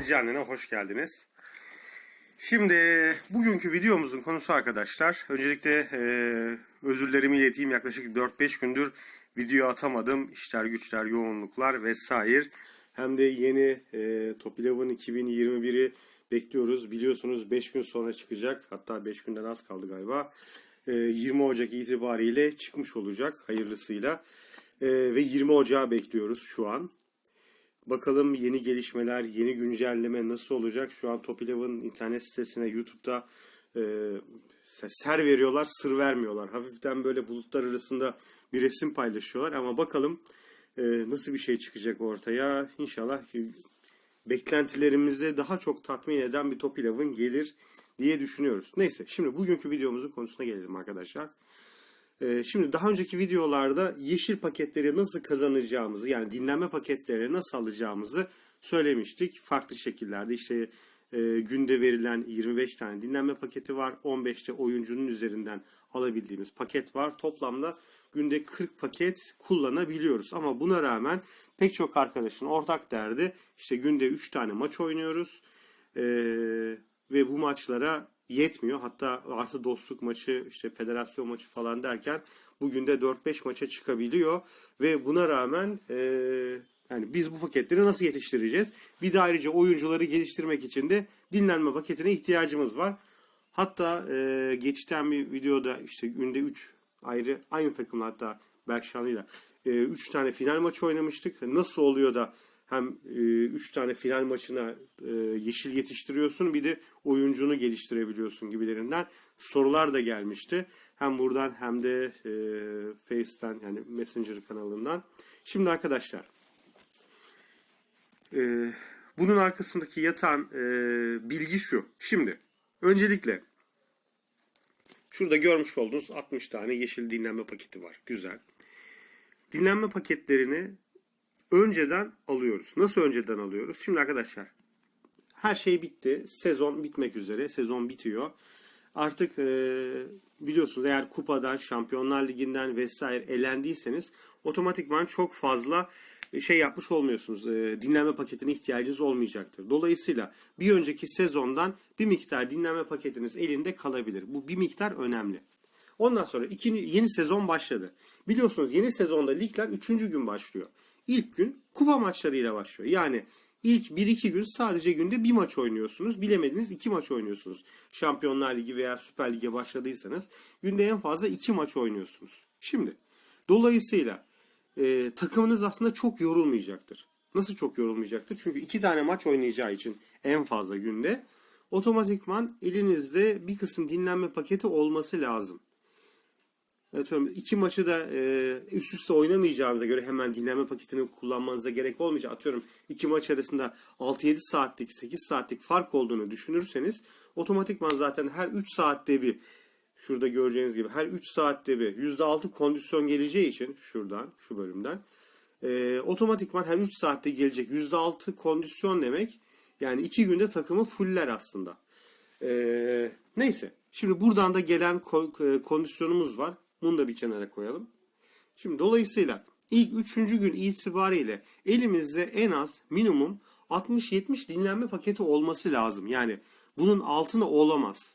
Eczane'ne hoş geldiniz. Şimdi bugünkü videomuzun konusu arkadaşlar. Öncelikle e, özürlerimi ileteyim. Yaklaşık 4-5 gündür video atamadım. İşler güçler, yoğunluklar vesaire. Hem de yeni e, Top Eleven 2021'i bekliyoruz. Biliyorsunuz 5 gün sonra çıkacak. Hatta 5 günden az kaldı galiba. E, 20 Ocak itibariyle çıkmış olacak hayırlısıyla. E, ve 20 Ocağı bekliyoruz şu an. Bakalım yeni gelişmeler, yeni güncelleme nasıl olacak? Şu an Top Eleven internet sitesine, YouTube'da e, ser veriyorlar, sır vermiyorlar. Hafiften böyle bulutlar arasında bir resim paylaşıyorlar ama bakalım e, nasıl bir şey çıkacak ortaya. İnşallah e, beklentilerimizi daha çok tatmin eden bir Top Eleven gelir diye düşünüyoruz. Neyse şimdi bugünkü videomuzun konusuna gelelim arkadaşlar. Ee, Şimdi daha önceki videolarda yeşil paketleri nasıl kazanacağımızı yani dinlenme paketleri nasıl alacağımızı söylemiştik. Farklı şekillerde işte e, günde verilen 25 tane dinlenme paketi var. 15'te oyuncunun üzerinden alabildiğimiz paket var. Toplamda günde 40 paket kullanabiliyoruz. Ama buna rağmen pek çok arkadaşın ortak derdi işte günde 3 tane maç oynuyoruz. Ee, ve bu maçlara yetmiyor. Hatta artı dostluk maçı, işte federasyon maçı falan derken bugün de 4-5 maça çıkabiliyor ve buna rağmen e, yani biz bu paketleri nasıl yetiştireceğiz? Bir de ayrıca oyuncuları geliştirmek için de dinlenme paketine ihtiyacımız var. Hatta e, geçten bir videoda işte günde 3 ayrı aynı takımla hatta Berkşanlı'yla 3 tane final maçı oynamıştık. Nasıl oluyor da hem 3 tane final maçına e, yeşil yetiştiriyorsun bir de oyuncunu geliştirebiliyorsun gibilerinden sorular da gelmişti. Hem buradan hem de e, Face'ten yani Messenger kanalından. Şimdi arkadaşlar e, bunun arkasındaki yatan e, bilgi şu. Şimdi öncelikle şurada görmüş olduğunuz 60 tane yeşil dinlenme paketi var. Güzel. Dinlenme paketlerini önceden alıyoruz. Nasıl önceden alıyoruz? Şimdi arkadaşlar her şey bitti. Sezon bitmek üzere. Sezon bitiyor. Artık e, biliyorsunuz eğer kupadan, Şampiyonlar Ligi'nden vesaire elendiyseniz otomatikman çok fazla şey yapmış olmuyorsunuz. E, dinlenme paketine ihtiyacınız olmayacaktır. Dolayısıyla bir önceki sezondan bir miktar dinlenme paketiniz elinde kalabilir. Bu bir miktar önemli. Ondan sonra ikinci, yeni sezon başladı. Biliyorsunuz yeni sezonda ligler 3. gün başlıyor. İlk gün kupa maçlarıyla başlıyor. Yani ilk 1-2 gün sadece günde bir maç oynuyorsunuz. Bilemediniz iki maç oynuyorsunuz. Şampiyonlar Ligi veya Süper Lig'e başladıysanız günde en fazla iki maç oynuyorsunuz. Şimdi dolayısıyla e, takımınız aslında çok yorulmayacaktır. Nasıl çok yorulmayacaktır? Çünkü iki tane maç oynayacağı için en fazla günde otomatikman elinizde bir kısım dinlenme paketi olması lazım. Atıyorum iki maçı da e, üst üste oynamayacağınıza göre hemen dinlenme paketini kullanmanıza gerek olmayacak. Atıyorum iki maç arasında 6-7 saatlik 8 saatlik fark olduğunu düşünürseniz otomatikman zaten her 3 saatte bir şurada göreceğiniz gibi her 3 saatte bir %6 kondisyon geleceği için şuradan şu bölümden e, otomatikman her 3 saatte gelecek %6 kondisyon demek yani 2 günde takımı fuller aslında. E, neyse şimdi buradan da gelen e, kondisyonumuz var. Bunu da bir kenara koyalım. Şimdi dolayısıyla ilk üçüncü gün itibariyle elimizde en az minimum 60-70 dinlenme paketi olması lazım. Yani bunun altına olamaz.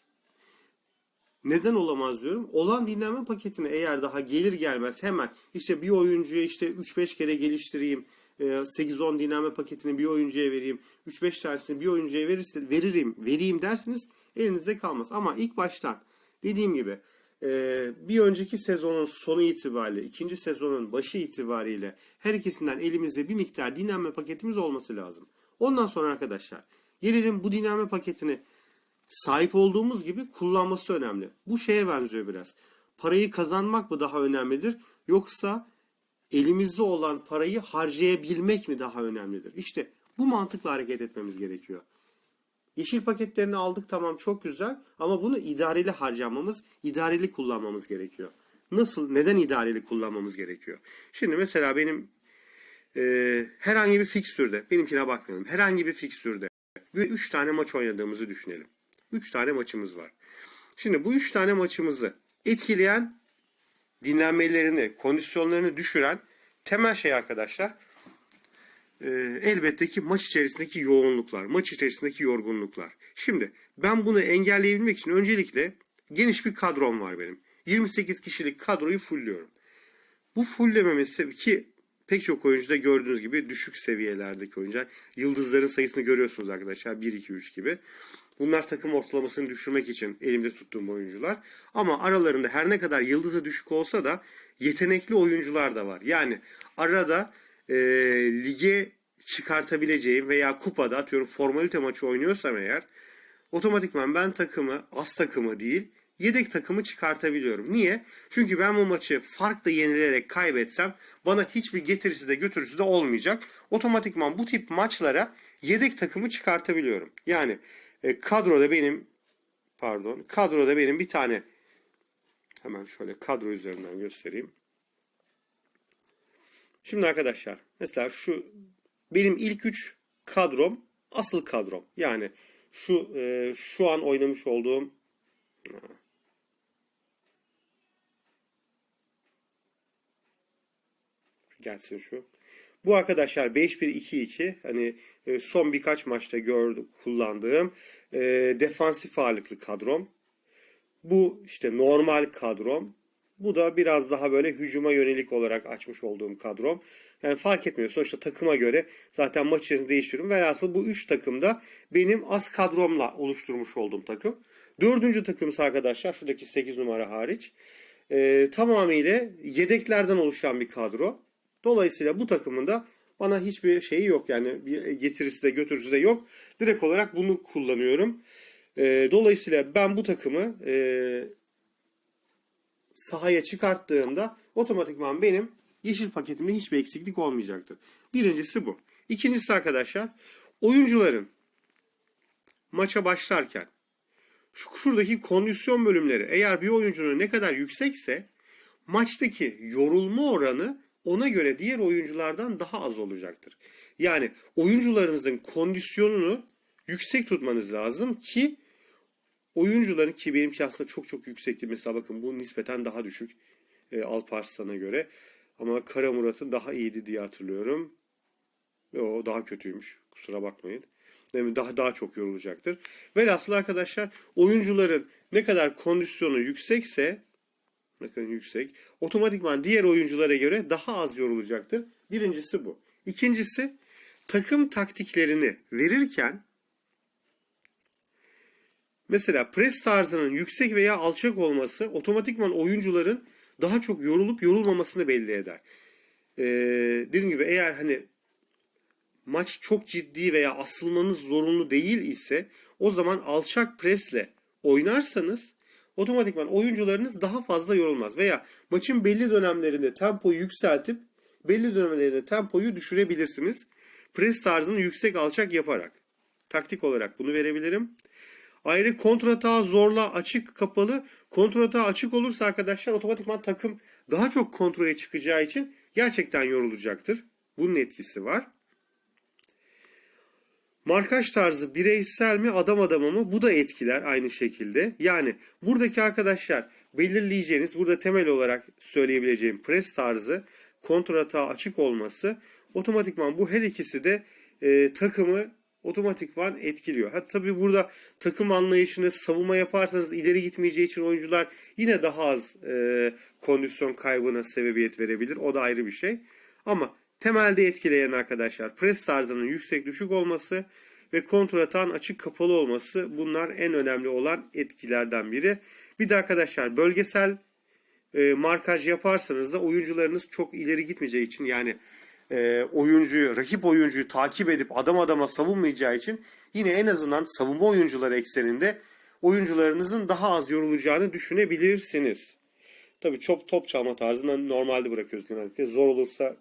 Neden olamaz diyorum. Olan dinlenme paketini eğer daha gelir gelmez hemen işte bir oyuncuya işte 3-5 kere geliştireyim. 8-10 dinlenme paketini bir oyuncuya vereyim. 3-5 tanesini bir oyuncuya verirse, veririm, vereyim dersiniz elinizde kalmaz. Ama ilk baştan dediğim gibi bir önceki sezonun sonu itibariyle, ikinci sezonun başı itibariyle her ikisinden elimizde bir miktar dinlenme paketimiz olması lazım. Ondan sonra arkadaşlar gelelim bu dinlenme paketini sahip olduğumuz gibi kullanması önemli. Bu şeye benziyor biraz. Parayı kazanmak mı daha önemlidir yoksa elimizde olan parayı harcayabilmek mi daha önemlidir? İşte bu mantıkla hareket etmemiz gerekiyor. Yeşil paketlerini aldık tamam çok güzel ama bunu idareli harcamamız, idareli kullanmamız gerekiyor. Nasıl, neden idareli kullanmamız gerekiyor? Şimdi mesela benim e, herhangi bir fikstürde, benimkine bakmayalım, herhangi bir fikstürde ve 3 tane maç oynadığımızı düşünelim. 3 tane maçımız var. Şimdi bu 3 tane maçımızı etkileyen dinlenmelerini, kondisyonlarını düşüren temel şey arkadaşlar e, elbette ki maç içerisindeki yoğunluklar, maç içerisindeki yorgunluklar. Şimdi ben bunu engelleyebilmek için öncelikle geniş bir kadrom var benim. 28 kişilik kadroyu fullliyorum. Bu fulllememin sebebi ki pek çok oyuncuda gördüğünüz gibi düşük seviyelerdeki oyuncular. Yıldızların sayısını görüyorsunuz arkadaşlar. 1, 2, 3 gibi. Bunlar takım ortalamasını düşürmek için elimde tuttuğum oyuncular. Ama aralarında her ne kadar yıldızı düşük olsa da yetenekli oyuncular da var. Yani arada e, lige çıkartabileceğim veya kupada atıyorum formalite maçı oynuyorsam eğer otomatikman ben takımı az takımı değil yedek takımı çıkartabiliyorum. Niye? Çünkü ben bu maçı farklı yenilerek kaybetsem bana hiçbir getirisi de götürüsü de olmayacak. Otomatikman bu tip maçlara yedek takımı çıkartabiliyorum. Yani e, kadroda benim pardon kadroda benim bir tane hemen şöyle kadro üzerinden göstereyim. Şimdi arkadaşlar mesela şu benim ilk 3 kadrom asıl kadrom. Yani şu e, şu an oynamış olduğum gelsin şu. Bu arkadaşlar 5-1-2-2 hani e, son birkaç maçta gördük kullandığım e, defansif ağırlıklı kadrom. Bu işte normal kadrom. Bu da biraz daha böyle hücuma yönelik olarak açmış olduğum kadrom. Yani fark etmiyor. Sonuçta takıma göre zaten maç içerisinde değiştiriyorum. Velhasıl bu 3 takım da benim az kadromla oluşturmuş olduğum takım. Dördüncü takımsa arkadaşlar şuradaki 8 numara hariç e, tamamıyla yedeklerden oluşan bir kadro. Dolayısıyla bu takımın da bana hiçbir şeyi yok yani bir getirisi de götürüsü de yok. Direkt olarak bunu kullanıyorum. E, dolayısıyla ben bu takımı e, sahaya çıkarttığımda otomatikman benim yeşil paketimde hiçbir eksiklik olmayacaktır. Birincisi bu. İkincisi arkadaşlar oyuncuların maça başlarken şu şuradaki kondisyon bölümleri eğer bir oyuncunun ne kadar yüksekse maçtaki yorulma oranı ona göre diğer oyunculardan daha az olacaktır. Yani oyuncularınızın kondisyonunu yüksek tutmanız lazım ki oyuncuların ki benimki aslında çok çok yüksekti. Mesela bakın bu nispeten daha düşük e, Alparslan'a göre. Ama Kara Murat'ın daha iyiydi diye hatırlıyorum. Ve o daha kötüymüş. Kusura bakmayın. Yani daha daha çok yorulacaktır. Velhasıl arkadaşlar oyuncuların ne kadar kondisyonu yüksekse bakın yüksek otomatikman diğer oyunculara göre daha az yorulacaktır. Birincisi bu. İkincisi takım taktiklerini verirken mesela pres tarzının yüksek veya alçak olması otomatikman oyuncuların daha çok yorulup yorulmamasını belli eder. Ee, dediğim gibi eğer hani maç çok ciddi veya asılmanız zorunlu değil ise o zaman alçak presle oynarsanız otomatikman oyuncularınız daha fazla yorulmaz. Veya maçın belli dönemlerinde tempoyu yükseltip belli dönemlerinde tempoyu düşürebilirsiniz. Pres tarzını yüksek alçak yaparak. Taktik olarak bunu verebilirim. Ayrı kontratağı zorla açık kapalı. Kontratağı açık olursa arkadaşlar otomatikman takım daha çok kontrole çıkacağı için gerçekten yorulacaktır. Bunun etkisi var. Markaj tarzı bireysel mi adam adama mı bu da etkiler aynı şekilde. Yani buradaki arkadaşlar belirleyeceğiniz burada temel olarak söyleyebileceğim pres tarzı kontratağa açık olması otomatikman bu her ikisi de e, takımı otomatikman etkiliyor. Ha tabii burada takım anlayışını savunma yaparsanız ileri gitmeyeceği için oyuncular yine daha az e, kondisyon kaybına sebebiyet verebilir. O da ayrı bir şey. Ama temelde etkileyen arkadaşlar pres tarzının yüksek düşük olması ve kontratağın açık kapalı olması bunlar en önemli olan etkilerden biri. Bir de arkadaşlar bölgesel e, markaj yaparsanız da oyuncularınız çok ileri gitmeyeceği için yani e, oyuncuyu, rakip oyuncuyu takip edip adam adama savunmayacağı için yine en azından savunma oyuncuları ekseninde oyuncularınızın daha az yorulacağını düşünebilirsiniz. Tabii çok top çalma tarzından normalde bırakıyoruz genellikle. Zor olursa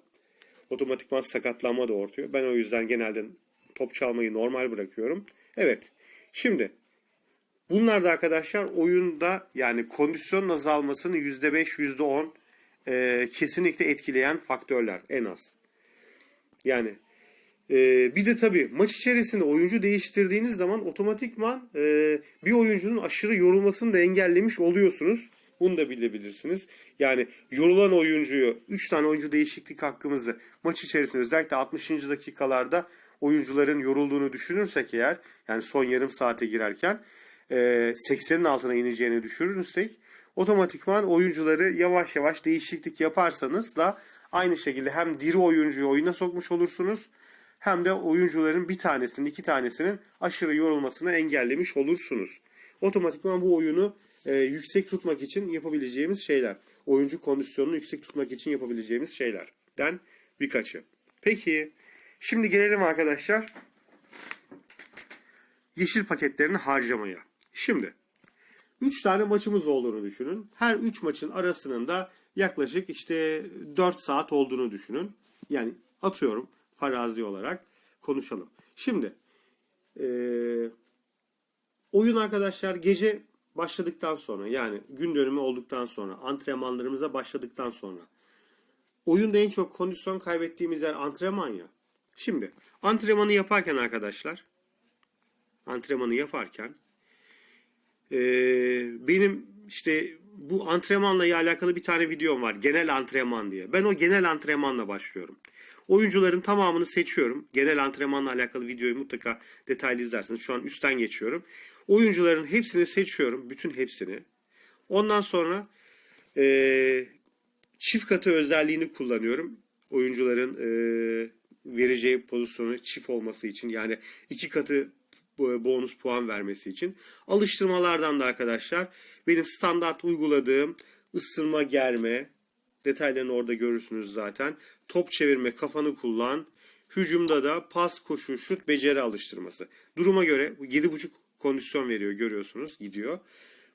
otomatikman sakatlanma da ortaya. Ben o yüzden genelde top çalmayı normal bırakıyorum. Evet. Şimdi bunlar da arkadaşlar oyunda yani kondisyonun azalmasını %5, %10 e, kesinlikle etkileyen faktörler en az. Yani e, bir de tabii maç içerisinde oyuncu değiştirdiğiniz zaman otomatikman e, bir oyuncunun aşırı yorulmasını da engellemiş oluyorsunuz. Bunu da bilebilirsiniz. Yani yorulan oyuncuyu 3 tane oyuncu değişiklik hakkımızı maç içerisinde özellikle 60. dakikalarda oyuncuların yorulduğunu düşünürsek eğer yani son yarım saate girerken e, 80'in altına ineceğini düşünürsek otomatikman oyuncuları yavaş yavaş değişiklik yaparsanız da aynı şekilde hem diri oyuncuyu oyuna sokmuş olursunuz hem de oyuncuların bir tanesinin iki tanesinin aşırı yorulmasını engellemiş olursunuz. Otomatikman bu oyunu e, yüksek tutmak için yapabileceğimiz şeyler. Oyuncu kondisyonunu yüksek tutmak için yapabileceğimiz şeylerden birkaçı. Peki şimdi gelelim arkadaşlar yeşil paketlerini harcamaya. Şimdi 3 tane maçımız olduğunu düşünün. Her 3 maçın arasının da yaklaşık işte 4 saat olduğunu düşünün. Yani atıyorum farazi olarak konuşalım. Şimdi eee, oyun arkadaşlar gece başladıktan sonra yani gün dönümü olduktan sonra antrenmanlarımıza başladıktan sonra oyunda en çok kondisyon kaybettiğimiz yer antrenman ya. Şimdi antrenmanı yaparken arkadaşlar antrenmanı yaparken ee, benim işte bu antrenmanla alakalı bir tane videom var. Genel antrenman diye. Ben o genel antrenmanla başlıyorum. Oyuncuların tamamını seçiyorum. Genel antrenmanla alakalı videoyu mutlaka detaylı izlersiniz. Şu an üstten geçiyorum. Oyuncuların hepsini seçiyorum. Bütün hepsini. Ondan sonra ee, çift katı özelliğini kullanıyorum. Oyuncuların ee, vereceği pozisyonu çift olması için. Yani iki katı bonus puan vermesi için. Alıştırmalardan da arkadaşlar benim standart uyguladığım ısınma germe detaylarını orada görürsünüz zaten. Top çevirme kafanı kullan. Hücumda da pas koşu şut beceri alıştırması. Duruma göre 7.5 kondisyon veriyor görüyorsunuz gidiyor.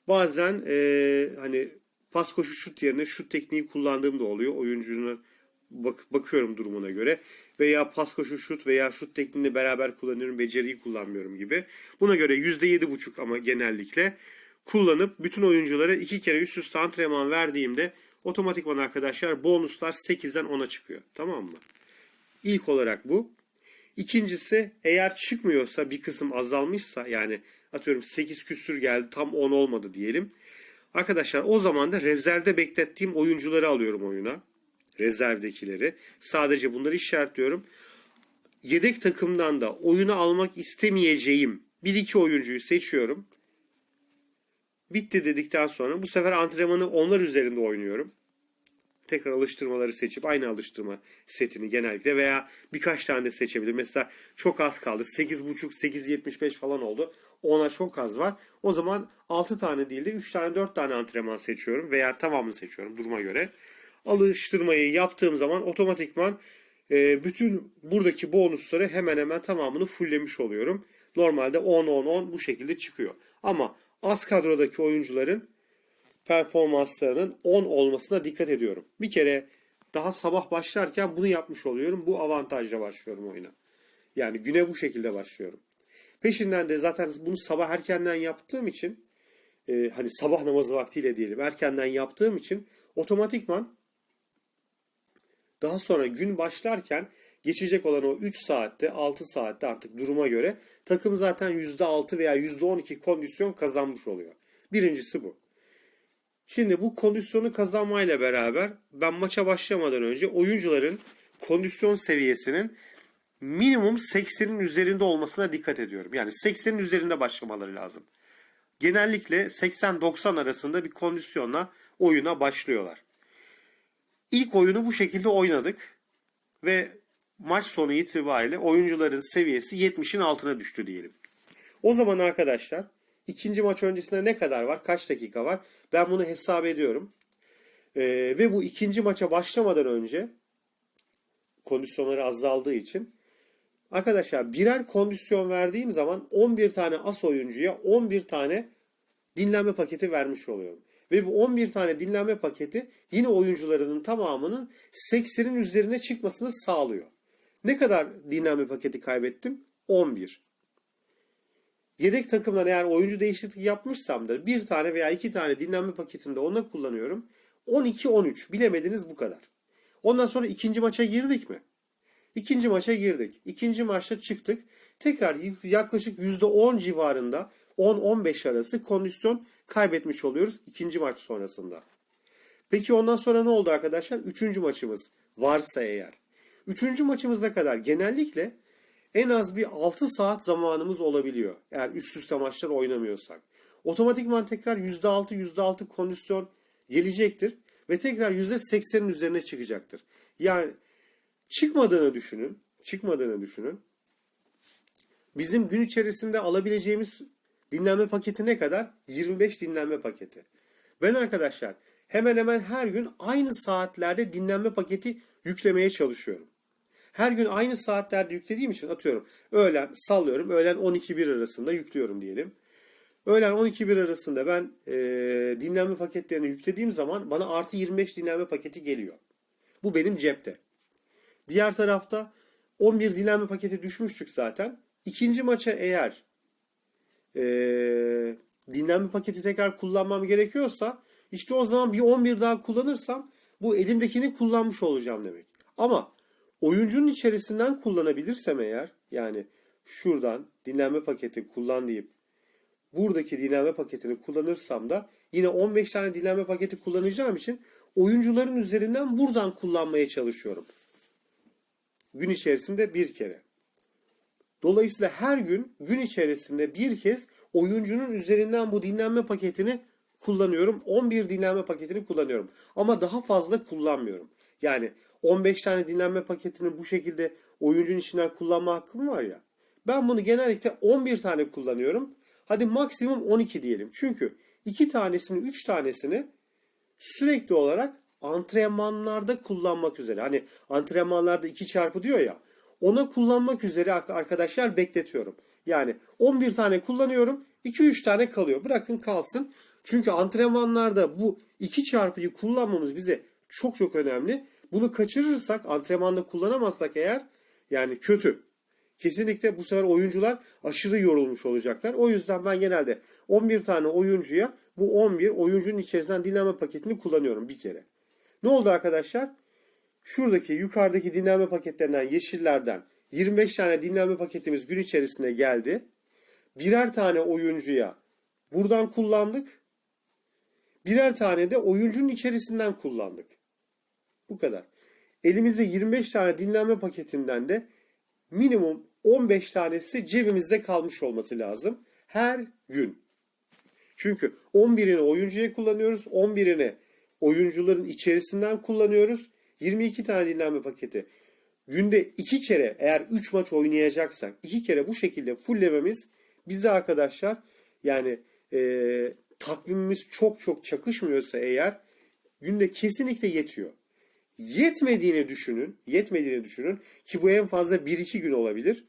Bazen eee, hani pas koşu şut yerine şut tekniği kullandığım da oluyor. Oyuncunun bak, bakıyorum durumuna göre. Veya pas koşu şut veya şut tekniğini beraber kullanıyorum. Beceriyi kullanmıyorum gibi. Buna göre %7.5 ama genellikle kullanıp bütün oyunculara iki kere üst üste antrenman verdiğimde otomatikman arkadaşlar bonuslar 8'den 10'a çıkıyor. Tamam mı? İlk olarak bu. İkincisi eğer çıkmıyorsa bir kısım azalmışsa yani atıyorum 8 küsür geldi tam 10 olmadı diyelim. Arkadaşlar o zaman da rezervde beklettiğim oyuncuları alıyorum oyuna. Rezervdekileri. Sadece bunları işaretliyorum. Yedek takımdan da oyunu almak istemeyeceğim bir iki oyuncuyu seçiyorum. Bitti dedikten sonra bu sefer antrenmanı onlar üzerinde oynuyorum. Tekrar alıştırmaları seçip aynı alıştırma setini genellikle veya birkaç tane de seçebilirim. Mesela çok az kaldı. 8.5 8.75 falan oldu. Ona çok az var. O zaman 6 tane değil de 3 tane 4 tane antrenman seçiyorum veya tamamını seçiyorum duruma göre. Alıştırmayı yaptığım zaman otomatikman e, bütün buradaki bonusları hemen hemen tamamını fulllemiş oluyorum. Normalde 10-10-10 bu şekilde çıkıyor. Ama az kadrodaki oyuncuların performanslarının 10 olmasına dikkat ediyorum. Bir kere daha sabah başlarken bunu yapmış oluyorum. Bu avantajla başlıyorum oyuna. Yani güne bu şekilde başlıyorum. Peşinden de zaten bunu sabah erkenden yaptığım için e, hani sabah namazı vaktiyle diyelim erkenden yaptığım için otomatikman daha sonra gün başlarken geçecek olan o 3 saatte 6 saatte artık duruma göre takım zaten %6 veya %12 kondisyon kazanmış oluyor. Birincisi bu. Şimdi bu kondisyonu kazanmayla beraber ben maça başlamadan önce oyuncuların kondisyon seviyesinin minimum 80'in üzerinde olmasına dikkat ediyorum. Yani 80'in üzerinde başlamaları lazım. Genellikle 80-90 arasında bir kondisyonla oyuna başlıyorlar. İlk oyunu bu şekilde oynadık ve maç sonu itibariyle oyuncuların seviyesi 70'in altına düştü diyelim. O zaman arkadaşlar ikinci maç öncesinde ne kadar var? Kaç dakika var? Ben bunu hesap ediyorum. Ee, ve bu ikinci maça başlamadan önce kondisyonları azaldığı için arkadaşlar birer kondisyon verdiğim zaman 11 tane as oyuncuya 11 tane dinlenme paketi vermiş oluyorum. Ve bu 11 tane dinlenme paketi yine oyuncularının tamamının 80'in üzerine çıkmasını sağlıyor. Ne kadar dinlenme paketi kaybettim? 11. Yedek takımdan eğer oyuncu değişiklik yapmışsam da bir tane veya iki tane dinlenme paketinde ona kullanıyorum. 12-13 bilemediniz bu kadar. Ondan sonra ikinci maça girdik mi? İkinci maça girdik. İkinci maçta çıktık. Tekrar yaklaşık %10 civarında 10-15 arası kondisyon kaybetmiş oluyoruz ikinci maç sonrasında. Peki ondan sonra ne oldu arkadaşlar? Üçüncü maçımız varsa eğer. Üçüncü maçımıza kadar genellikle en az bir 6 saat zamanımız olabiliyor. Eğer üst üste maçlar oynamıyorsak. Otomatikman tekrar %6 %6 kondisyon gelecektir. Ve tekrar %80'in üzerine çıkacaktır. Yani çıkmadığını düşünün. Çıkmadığını düşünün. Bizim gün içerisinde alabileceğimiz dinlenme paketi ne kadar? 25 dinlenme paketi. Ben arkadaşlar hemen hemen her gün aynı saatlerde dinlenme paketi yüklemeye çalışıyorum. Her gün aynı saatlerde yüklediğim için atıyorum. Öğlen sallıyorum. Öğlen 12-1 arasında yüklüyorum diyelim. Öğlen 12-1 arasında ben e, dinlenme paketlerini yüklediğim zaman bana artı 25 dinlenme paketi geliyor. Bu benim cepte. Diğer tarafta 11 dinlenme paketi düşmüştük zaten. İkinci maça eğer e, dinlenme paketi tekrar kullanmam gerekiyorsa işte o zaman bir 11 daha kullanırsam bu elimdekini kullanmış olacağım demek. Ama oyuncunun içerisinden kullanabilirsem eğer yani şuradan dinlenme paketi kullan deyip buradaki dinlenme paketini kullanırsam da yine 15 tane dinlenme paketi kullanacağım için oyuncuların üzerinden buradan kullanmaya çalışıyorum. Gün içerisinde bir kere. Dolayısıyla her gün gün içerisinde bir kez oyuncunun üzerinden bu dinlenme paketini kullanıyorum. 11 dinlenme paketini kullanıyorum. Ama daha fazla kullanmıyorum. Yani 15 tane dinlenme paketini bu şekilde oyuncunun içinden kullanma hakkım var ya. Ben bunu genellikle 11 tane kullanıyorum. Hadi maksimum 12 diyelim. Çünkü 2 tanesini 3 tanesini sürekli olarak antrenmanlarda kullanmak üzere. Hani antrenmanlarda 2 çarpı diyor ya. Ona kullanmak üzere arkadaşlar bekletiyorum. Yani 11 tane kullanıyorum. 2-3 tane kalıyor. Bırakın kalsın. Çünkü antrenmanlarda bu 2 çarpıyı kullanmamız bize çok çok önemli. Bunu kaçırırsak antrenmanda kullanamazsak eğer yani kötü. Kesinlikle bu sefer oyuncular aşırı yorulmuş olacaklar. O yüzden ben genelde 11 tane oyuncuya bu 11 oyuncunun içerisinden dinlenme paketini kullanıyorum bir kere. Ne oldu arkadaşlar? Şuradaki yukarıdaki dinlenme paketlerinden yeşillerden 25 tane dinlenme paketimiz gün içerisinde geldi. Birer tane oyuncuya buradan kullandık. Birer tane de oyuncunun içerisinden kullandık. Bu kadar. Elimizde 25 tane dinlenme paketinden de minimum 15 tanesi cebimizde kalmış olması lazım. Her gün. Çünkü 11'ini oyuncuya kullanıyoruz. 11'ini oyuncuların içerisinden kullanıyoruz. 22 tane dinlenme paketi. Günde 2 kere eğer 3 maç oynayacaksak 2 kere bu şekilde fulllememiz bize arkadaşlar yani e, takvimimiz çok çok çakışmıyorsa eğer günde kesinlikle yetiyor. Yetmediğini düşünün, yetmediğini düşünün ki bu en fazla 1-2 gün olabilir.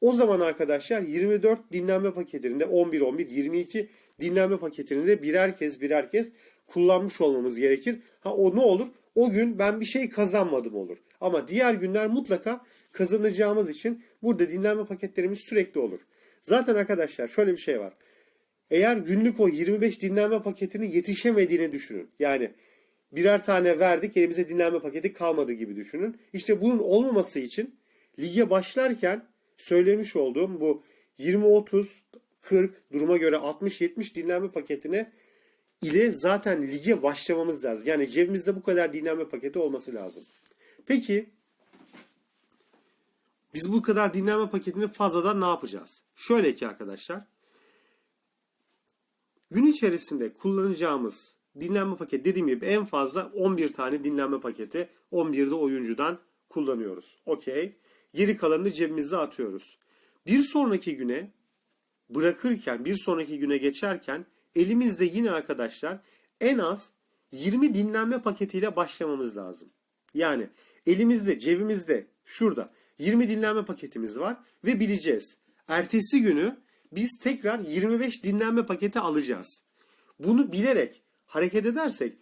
O zaman arkadaşlar 24 dinlenme paketinde 11-11, 22 dinlenme paketini de birer kez birer kez kullanmış olmamız gerekir. Ha o ne olur? O gün ben bir şey kazanmadım olur. Ama diğer günler mutlaka kazanacağımız için burada dinlenme paketlerimiz sürekli olur. Zaten arkadaşlar şöyle bir şey var. Eğer günlük o 25 dinlenme paketini yetişemediğini düşünün. Yani birer tane verdik elimize dinlenme paketi kalmadı gibi düşünün. İşte bunun olmaması için lige başlarken söylemiş olduğum bu 20-30 40 duruma göre 60-70 dinlenme paketine ile zaten lige başlamamız lazım. Yani cebimizde bu kadar dinlenme paketi olması lazım. Peki biz bu kadar dinlenme paketini fazladan ne yapacağız? Şöyle ki arkadaşlar. Gün içerisinde kullanacağımız dinlenme paketi dediğim gibi en fazla 11 tane dinlenme paketi 11'de oyuncudan kullanıyoruz. Okey. Geri kalanını cebimize atıyoruz. Bir sonraki güne bırakırken, bir sonraki güne geçerken elimizde yine arkadaşlar en az 20 dinlenme paketiyle başlamamız lazım. Yani elimizde, cebimizde, şurada 20 dinlenme paketimiz var ve bileceğiz. Ertesi günü biz tekrar 25 dinlenme paketi alacağız. Bunu bilerek hareket edersek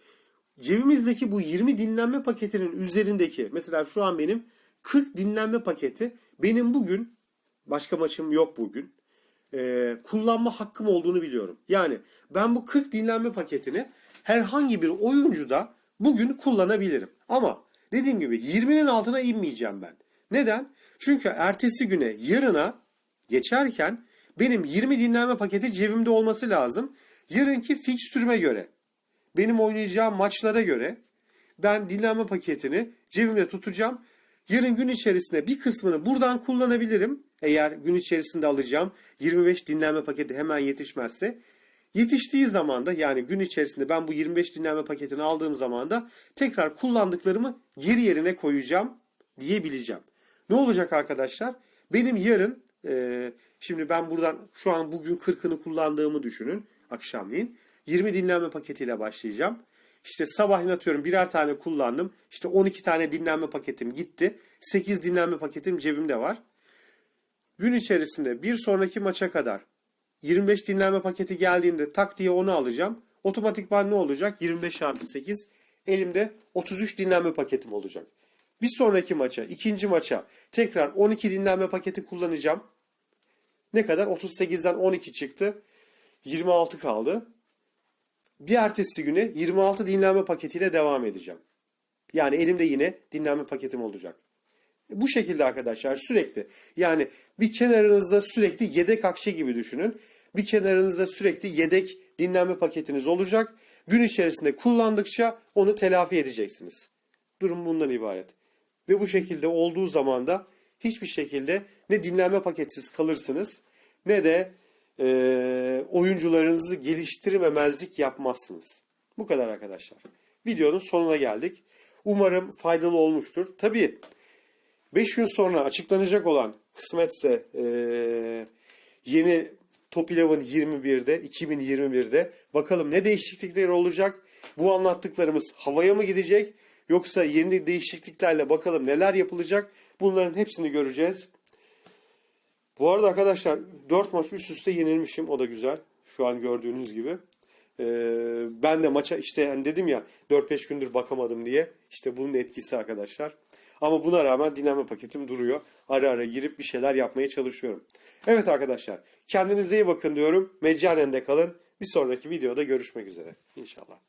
cebimizdeki bu 20 dinlenme paketinin üzerindeki mesela şu an benim 40 dinlenme paketi benim bugün başka maçım yok bugün e, kullanma hakkım olduğunu biliyorum. Yani ben bu 40 dinlenme paketini herhangi bir oyuncuda bugün kullanabilirim. Ama dediğim gibi 20'nin altına inmeyeceğim ben. Neden? Çünkü ertesi güne yarına geçerken benim 20 dinlenme paketi cebimde olması lazım. Yarınki fikstürüme göre, benim oynayacağım maçlara göre ben dinlenme paketini cebimde tutacağım. Yarın gün içerisinde bir kısmını buradan kullanabilirim. Eğer gün içerisinde alacağım 25 dinlenme paketi hemen yetişmezse. Yetiştiği zaman da yani gün içerisinde ben bu 25 dinlenme paketini aldığım zaman da tekrar kullandıklarımı geri yerine koyacağım diyebileceğim. Ne olacak arkadaşlar? Benim yarın e, şimdi ben buradan şu an bugün 40'ını kullandığımı düşünün akşamleyin. 20 dinlenme paketiyle başlayacağım. İşte sabahleyin atıyorum birer tane kullandım. İşte 12 tane dinlenme paketim gitti. 8 dinlenme paketim cebimde var. Gün içerisinde bir sonraki maça kadar 25 dinlenme paketi geldiğinde tak diye onu alacağım. Otomatikman ne olacak? 25 artı 8 elimde 33 dinlenme paketim olacak. Bir sonraki maça, ikinci maça tekrar 12 dinlenme paketi kullanacağım. Ne kadar? 38'den 12 çıktı. 26 kaldı. Bir ertesi güne 26 dinlenme paketiyle devam edeceğim. Yani elimde yine dinlenme paketim olacak. Bu şekilde arkadaşlar sürekli yani bir kenarınızda sürekli yedek akçe gibi düşünün. Bir kenarınızda sürekli yedek dinlenme paketiniz olacak. Gün içerisinde kullandıkça onu telafi edeceksiniz. Durum bundan ibaret. Ve bu şekilde olduğu zaman da hiçbir şekilde ne dinlenme paketsiz kalırsınız ne de e, oyuncularınızı geliştirmemezlik yapmazsınız. Bu kadar arkadaşlar. Videonun sonuna geldik. Umarım faydalı olmuştur. Tabii 5 gün sonra açıklanacak olan kısmetse e, yeni Top 11 21'de 2021'de bakalım ne değişiklikler olacak? Bu anlattıklarımız havaya mı gidecek? Yoksa yeni değişikliklerle bakalım neler yapılacak? Bunların hepsini göreceğiz. Bu arada arkadaşlar 4 maç üst üste yenilmişim. O da güzel. Şu an gördüğünüz gibi. Ee, ben de maça işte hani dedim ya 4-5 gündür bakamadım diye. İşte bunun etkisi arkadaşlar. Ama buna rağmen dinlenme paketim duruyor. Ara ara girip bir şeyler yapmaya çalışıyorum. Evet arkadaşlar kendinize iyi bakın diyorum. Meccanen de kalın. Bir sonraki videoda görüşmek üzere. İnşallah.